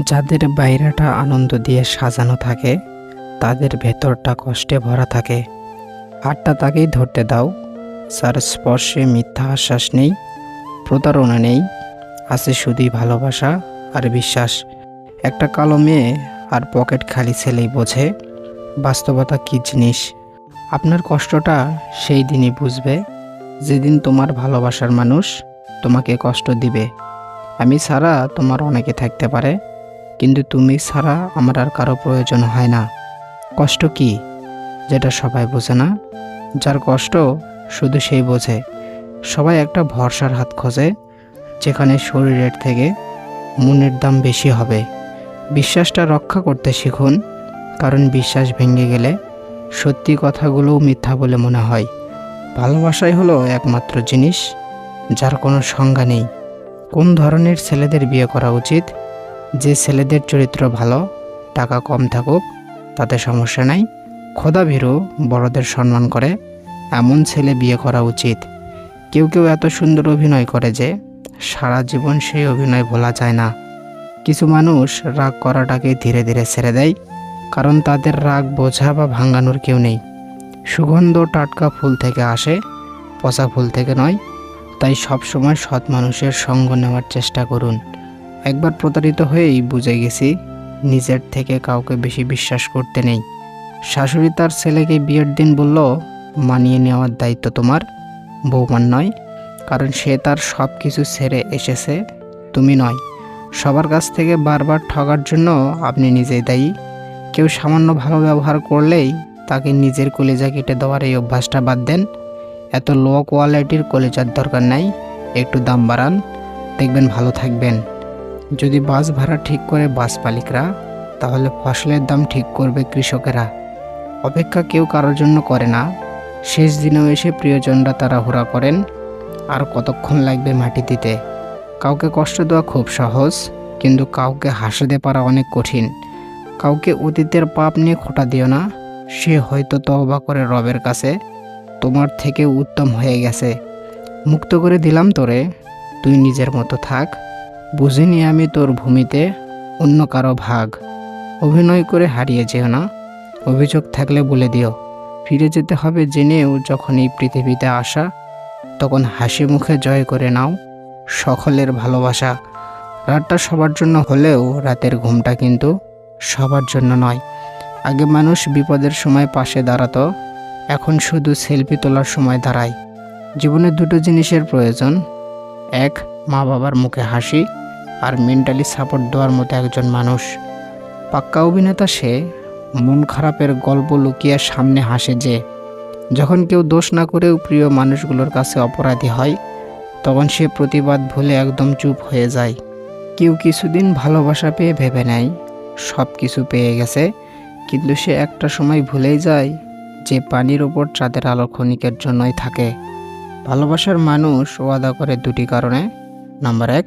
যাদের বাইরেটা আনন্দ দিয়ে সাজানো থাকে, তাদের ভেতরটা কষ্টে ভরা থাকে। হাতটা তাকেই ধরতে দাও। যার স্পর্শে মিথ্যা আশ্বাস নেই, প্রতারণা নেই, আছে শুধুই ভালোবাসা আর বিশ্বাস। একটা কালো মেয়ে আর পকেট খালি ছেলেই বোঝে, বাস্তবতা কী জিনিস? আপনার কষ্টটা সেই দিনই বুঝবে, যেদিন তোমার ভালোবাসার মানুষ তোমাকে কষ্ট দিবে। আমি ছাড়া তোমার অনেকে থাকতে পারে। কিন্তু তুমি ছাড়া আমার আর কারও প্রয়োজন হয় না। কষ্ট কি? যেটা সবাই বোঝে না। যার কষ্ট শুধু সেই বোঝে। সবাই একটা ভরসার হাত খোঁজে, যেখানে শরীরের থেকে মনের দাম বেশি হবে। বিশ্বাসটা রক্ষা করতে শিখুন, কারণ বিশ্বাস ভেঙে গেলে সত্যি কথাগুলোও মিথ্যা বলে মনে হয়। ভালোবাসাই হলো একমাত্র জিনিস, যার কোনো সংজ্ঞা নেই। কোন ধরনের ছেলেদের বিয়ে করা উচিত? যে ছেলেদের চরিত্র ভালো, টাকা কম থাকুক, তাতে সমস্যা নাই। খোদা ভীরু, বড়দের সম্মান করে। এমন ছেলে বিয়ে করা উচিত। কেউ কেউ এত সুন্দর অভিনয় করে যে সারা জীবন সেই অভিনয় ভোলা যায় না। কিছু মানুষ রাগ করাটাকে ধীরে ধীরে ছেড়ে দেয়, কারণ তাদের রাগ বোঝা বা ভাঙানোর কেউ নেই। সুগন্ধ টাটকা ফুল থেকে আসে, পচা ফুল থেকে নয়। তাই সবসময় সৎ মানুষের সঙ্গ নেওয়ার চেষ্টা করুন। একবার প্রতারিত হয়েই বুঝে গেছি নিজের থেকে কাউকে বেশি বিশ্বাস করতে নেই। শাশুড়ি তার ছেলেকে বিয়ের দিন বলল, মানিয়ে নেওয়ার দায়িত্ব তোমার। বৌমার নয়, কারণ সে তার সব কিছু ছেড়ে এসেছে। তুমি নয়, সবার কাছ থেকে বারবার ঠগার জন্য আপনি নিজেই দায়ী। কেউ সামান্য ভালো ব্যবহার করলেই তাকে নিজের কলেজা কেটে দেওয়ার এই অভ্যাসটা বাদ দেন। এত লো কোয়ালিটির কলেজার দরকার নাই, একটু দাম বাড়ান। দেখবেন ভালো থাকবেন। যদি বাস ভাড়া ঠিক করে বাস মালিকরা, তাহলে ফসলের দাম ঠিক করবে কৃষকেরা। অপেক্ষা কেউ কারোর জন্য করে না। শেষ দিনেও এসে প্রিয়জনরা তারা হুরা করেন, আর কতক্ষণ লাগবে মাটি দিতে? কাউকে কষ্ট দেওয়া খুব সহজ, কিন্তু কাউকে হাসাতে পারা অনেক কঠিন। কাউকে অতীতের পাপ নিয়ে খোটা দিও না। সে হয়তো তহবা করে রবের কাছে, তোমার থেকে উত্তম হয়ে গেছে। মুক্ত করে দিলাম তোরে, তুই নিজের মতো থাক। বুঝিনি আমি তোর ভূমিতে অন্য কারও ভাগ। অভিনয় করে হারিয়ে যেও না। অভিযোগ থাকলে বলে দিও। ফিরে যেতে হবে জেনেও যখন এই পৃথিবীতে আসা, তখন হাসি মুখে জয় করে নাও। সকলের ভালোবাসা। রাতটা সবার জন্য হলেও রাতের ঘুমটা কিন্তু সবার জন্য নয়। আগে মানুষ বিপদের সময় পাশে দাঁড়াতো, এখন শুধু সেলফি তোলার সময় দাঁড়ায়। জীবনে দুটো জিনিসের প্রয়োজন। এক মা বাবার মুখে হাসি। আর মেন্টালি সাপোর্ট দেওয়ার মতো একজন মানুষ। পাক্কা অভিনেতা সে, মন খারাপের গল্প লুকিয়ে সামনে হাসে যে, যখন কেউ দোষ না করেও প্রিয় মানুষগুলোর কাছে অপরাধী হয়, তখন সে প্রতিবাদ ভুলে একদম চুপ হয়ে যায়। কেউ কিছুদিন ভালোবাসা পেয়ে ভেবে নেয় সব কিছু পেয়ে গেছে, কিন্তু সে একটা সময় ভুলেই যায় যে পানির ওপর চাঁদের আলো ক্ষণিকের জন্যই থাকে। ভালোবাসার মানুষ ওয়াদা করে দুটি কারণে। নাম্বার এক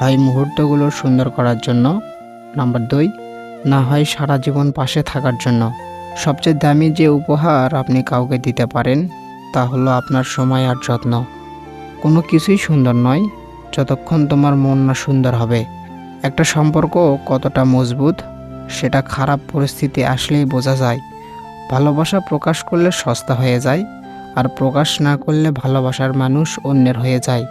হয় মুহূর্তগুলো সুন্দর করার জন্য। নাম্বার দুই, না হয় সারা জীবন পাশে থাকার জন্য। সবচেয়ে দামি যে উপহার আপনি কাউকে দিতে পারেন, তা হলো আপনার সময় আর যত্ন। কোনো কিছুই সুন্দর নয়, যতক্ষণ তোমার মন না সুন্দর হবে। একটা সম্পর্ক কতটা মজবুত, সেটা খারাপ পরিস্থিতি আসলেই বোঝা যায়। ভালোবাসা প্রকাশ করলে সস্তা হয়ে যায়, আর প্রকাশ না করলে ভালোবাসার মানুষ অন্যের হয়ে যায়।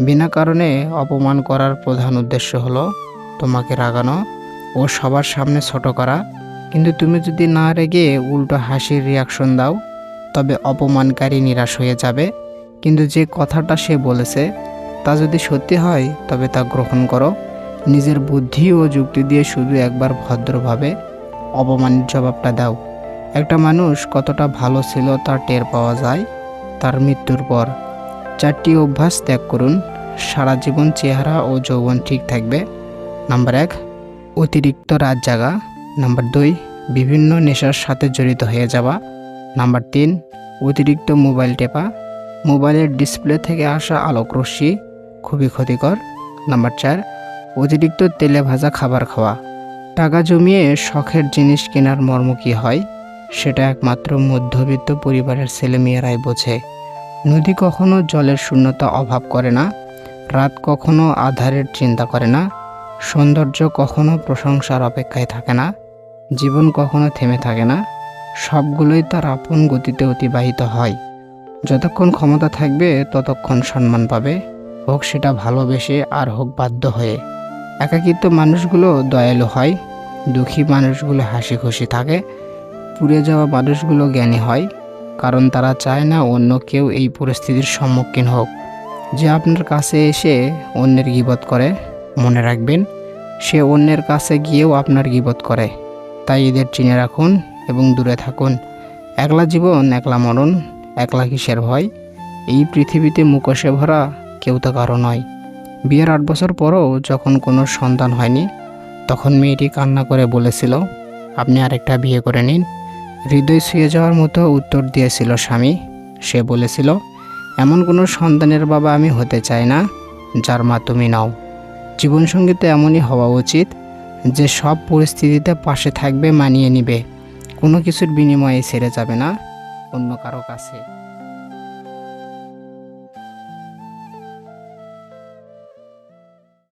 বিনা কারণে অপমান করার প্রধান উদ্দেশ্য হলো, তোমাকে রাগানো ও সবার সামনে ছোট করা। কিন্তু তুমি যদি না রেগে উল্টো হাসির রিয়াকশন দাও, তবে অপমানকারী নিরাশ হয়ে যাবে। কিন্তু যে কথাটা সে বলেছে, তা যদি সত্যি হয়, তবে তা গ্রহণ করো। নিজের বুদ্ধি ও যুক্তি দিয়ে শুধু একবার ভদ্রভাবে অপমানের জবাবটা দাও। একটা মানুষ কতটা ভালো ছিল তার টের পাওয়া যায়। তার মৃত্যুর পর চারটি অভ্যাস ত্যাগ করুন। সারা জীবন চেহারা ও যৌবন ঠিক থাকবে। নাম্বার এক, অতিরিক্ত রাত জাগা। নাম্বার দুই, বিভিন্ন নেশার সাথে জড়িত হয়ে যাওয়া। নাম্বার তিন, অতিরিক্ত মোবাইল টেপা। মোবাইলের ডিসপ্লে থেকে আসা আলোক রশ্মি খুবই ক্ষতিকর। নাম্বার চার, অতিরিক্ত তেলে ভাজা খাবার খাওয়া। টাকা জমিয়ে শখের জিনিস কেনার মর্ম কী হয়? সেটা একমাত্র মধ্যবিত্ত পরিবারের ছেলেমেয়েরাই বোঝে। নদী কখনো জলের শূন্যতা অভাব করে না, রাত কখনো আধারের চিন্তা করে না, সৌন্দর্য কখনো প্রশংসার অপেক্ষায় থাকে না, জীবন কখনো থেমে থাকে না, সবগুলোই তার আপন গতিতে অতিবাহিত হয়। যতক্ষণ ক্ষমতা থাকবে, ততক্ষণ সম্মান পাবে, হোক সেটা ভালোবেসে আর হোক বাধ্য হয়ে। একাকিত্ব মানুষগুলো দয়ালু হয়, দুঃখী মানুষগুলো হাসি খুশি থাকে, পুড়ে যাওয়া মানুষগুলো জ্ঞানী হয় কারণ তারা চায় না অন্য কেউ এই পরিস্থিতির সম্মুখীন হোক। যে আপনার কাছে এসে অন্যের গিবত করে, মনে রাখবেন, সে অন্যের কাছে গিয়েও আপনার গিবত করে। তাই এদের চিনে রাখুন এবং দূরে থাকুন। একলা জীবন, একলা মরণ, একলা কিসের ভয়? এই পৃথিবীতে মুখোশে ভরা কেউ তো কারও নয়। বিয়ের আট বছর পরও যখন কোনো সন্তান হয়নি, তখন মেয়েটি কান্না করে বলেছিল, আপনি আরেকটা বিয়ে করে নিন। হৃদয় ছুঁয়ে যাওয়ার মতো উত্তর দিয়েছিল স্বামী। সে বলেছিল, এমন কোনো সন্তানের বাবা আমি হতে চাই না, যার মা তুমি নাও। জীবনসঙ্গীতে এমনই হওয়া উচিত যে সব পরিস্থিতিতে পাশে থাকবে, মানিয়ে নিবে। কোনো কিছুর বিনিময়ে ছেড়ে যাবে না, অন্য কারও কাছে।